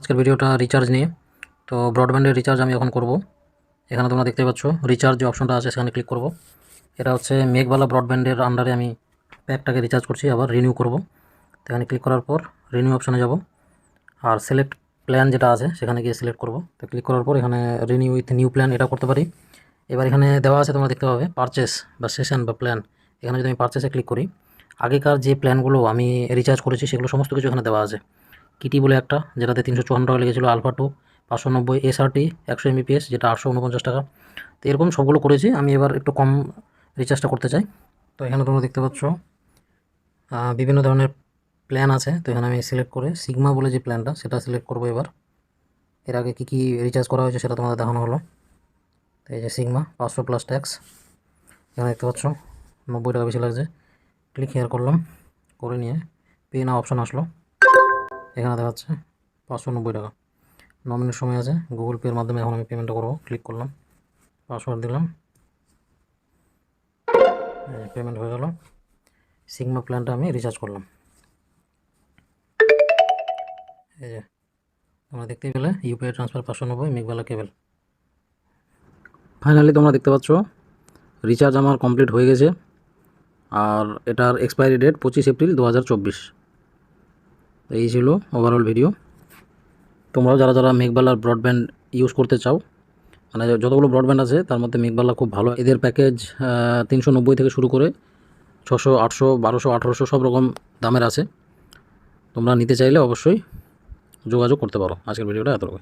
আজকের ভিডিওটা রিচার্জ নিয়ে। তো ব্রডব্যান্ডের রিচার্জ আমি এখন করব। এখানে তোমরা দেখতে পাচ্ছ রিচার্জ যে অপশনটা আছে, সেখানে ক্লিক করব। এটা হচ্ছে মেঘবালা ব্রডব্যান্ডের আন্ডারে আমি প্যাকটাকে রিচার্জ করছি, আবার রিনিউ করব। এখানে ক্লিক করার পর রিনিউ অপশনে যাব। আর সিলেক্ট প্ল্যান যেটা আছে, সেখানে গিয়ে সিলেক্ট করব। তো ক্লিক করার পর এখানে রিনিউ উইথ নিউ প্ল্যান এটা করতে পারি। এবার এখানে দেওয়া আছে, তোমরা দেখতে পাবে পারচেস বা সেশন বা প্ল্যান এখানে যদি আমি পারচেসে ক্লিক করি, আগেকার যে প্ল্যানগুলো আমি রিচার্জ করেছি, সেগুলো সমস্ত কিছু এখানে দেওয়া আছে। কিটি বলে একটা, যেটাতে তিনশো চুয়ান্ন টাকা লেগেছিলো আলফা টু পাঁচশো নব্বই এসআরটি একশো এমবিপিএস যেটা আটশো উনপঞ্চাশ টাকা। তো এরকম সবগুলো করেছি, আমি এবার একটু কম রিচার্জটা করতে চাই। তো এখানে তোমরা দেখতে পাচ্ছ বিভিন্ন ধরনের প্ল্যান আছে। তো এখানে আমি সিলেক্ট করে সিগমা বলে যে প্ল্যানটা সেটা সিলেক্ট করব এবার। এর আগে কী কী রিচার্জ করা হয়েছে, সেটা তোমাদের দেখানো হলো। তো এই যে সিগমা পাঁচশো প্লাস ট্যাক্স এখানে দেখতে পাচ্ছ, নব্বই টাকা বেশি লাগছে। ক্লিক হেয়ার করলাম, করে নিয়ে পে না অপশন আসলো। এখানে দেখা যাচ্ছে পাঁচশো নব্বই টাকা। ন মিনিট সময় আছে গুগল পের মাধ্যমে এখন আমি পেমেন্টটা করব। ক্লিক করলাম পাসওয়ার্ড দিলাম। পেমেন্ট হয়ে গেল। সিগমা প্ল্যানটা আমি রিচার্জ করলাম। এই যে, তোমরা দেখতেই পেলে ইউপিআই ট্রান্সফার পাঁচশো নব্বই মেঘবালা কেবল ফাইনালি তোমরা দেখতে পাচ্ছ রিচার্জ আমার কমপ্লিট হয়ে গেছে। আর এটার এক্সপায়ারি ডেট পঁচিশ এপ্রিল দু হাজার চব্বিশ। চব্বিশ এই ছিল ওভারঅল ভিডিও তোমরাও যারা যারা মেঘবালার ব্রডব্যান্ড ইউজ করতে চাও মানে যতগুলো ব্রডব্যান্ড আছে, তার মধ্যে মেঘবালা খুব ভালো। এদের প্যাকেজ তিনশো নব্বই থেকে শুরু করে ছশো, আটশো, বারোশো, আঠেরোশো সব রকম দামের আছে। তোমরা নিতে চাইলে অবশ্যই যোগাযোগ করতে পারো। আজকের ভিডিওটা এতটুকু